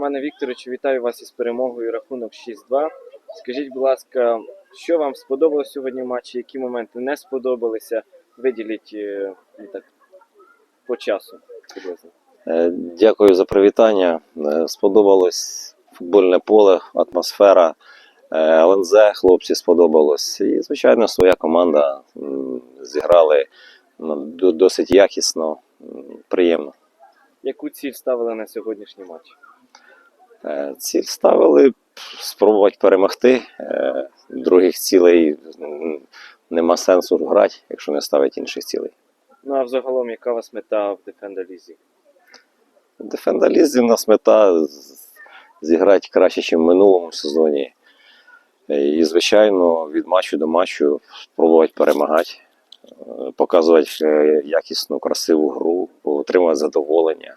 Романе Вікторовичу, вітаю вас із перемогою. Рахунок 6-2. Скажіть, будь ласка, що вам сподобалось сьогодні в матчі, які моменти не сподобалися? Виділіть е, ну, так, по часу приблизно. Е, Дякую за привітання. Е, Сподобалось футбольне поле, атмосфера. ЛНЗ хлопці сподобалось. І, звичайно, своя команда зіграли ну, досить якісно, приємно. Яку ціль ставили на сьогоднішній матч? Е, Ціль ставили спробувати перемогти. Е, Других цілей нема сенсу грати, якщо не ставить інших цілей. Ну а взагалом, яка у вас мета в Defender Лізі? В Дефендалізі в нас мета зіграти краще, ніж в минулому сезоні. Е, І, звичайно, від матчу до матчу спробувати перемагати, показувати якісну, красиву гру, отримувати задоволення.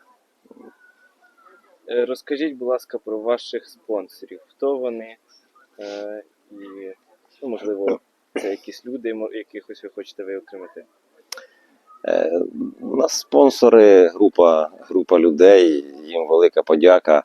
Е, Розкажіть, будь ласка, про ваших спонсорів. Хто вони? Е, І, ну, можливо, це якісь люди, якихось ви хочете виокремити. Е, У нас спонсори, група, група людей, їм велика подяка.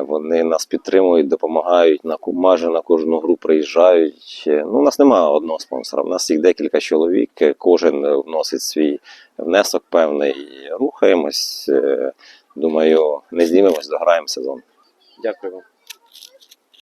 Вони нас підтримують, допомагають, майже на кожну гру приїжджають. Ну, у нас немає одного спонсора, у нас їх декілька чоловік, кожен вносить свій внесок певний. Рухаємось. е, Думаю, не знімемось, дограємо сезон. Дякую вам.